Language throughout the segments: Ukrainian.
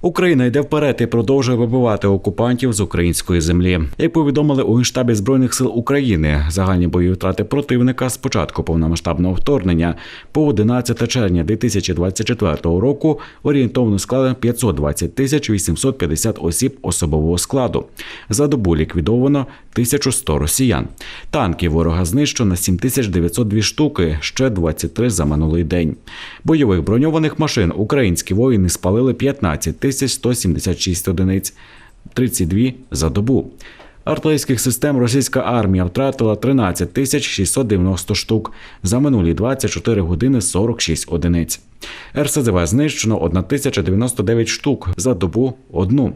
Україна йде вперед і продовжує вибивати окупантів з української землі. Як повідомили у Генштабі збройних сил України, загальні бойові втрати противника з початку повномасштабного вторгнення по 11 червня 2024 року орієнтовно склали 520 тисяч 850 осіб особового складу. За добу ліквідовано 1100 росіян. Танків ворога знищено 7902 штуки, ще 23 за минулий день. Бойових броньованих машин українські воїни спалили 15 тисяч 176 одиниць, 32 за добу. Артилерійських систем російська армія втратила 13 тисяч 690 штук, за минулі 24 години 46 одиниць. РСЗВ знищено 1099 штук, за добу – одну.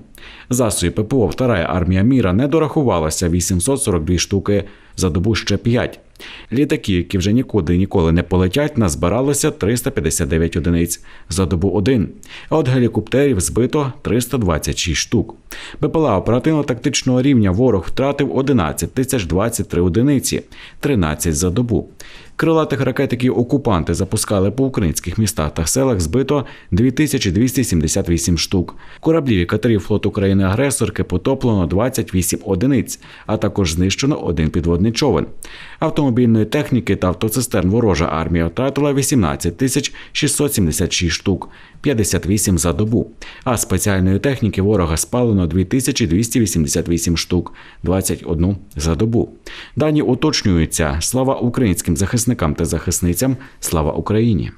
Засобів ППО Вторая армія міра не дорахувалася 842 штуки, за добу ще 5. Літаки, які вже нікуди ніколи не полетять, назбиралося 359 одиниць, за добу один. А от гелікоптерів збито 326 штук. БПЛА оперативно-тактичного рівня ворог втратив 11 тисяч 23 одиниці, 13 за добу. Крилатих ракет, які окупанти запускали по українських містах та селах, збито 2278 штук. Кораблів і катерів флоту країни-агресорки потоплено 28 одиниць, а також знищено один підводний човен. Автомобільної техніки та автоцистерн ворожа армія втратила 18 тисяч 676 штук, 58 за добу. А спеціальної техніки ворога спалено 2288 штук, 21 за добу. Дані уточнюються. Слава українським захисникам та захисницям. Слава Україні!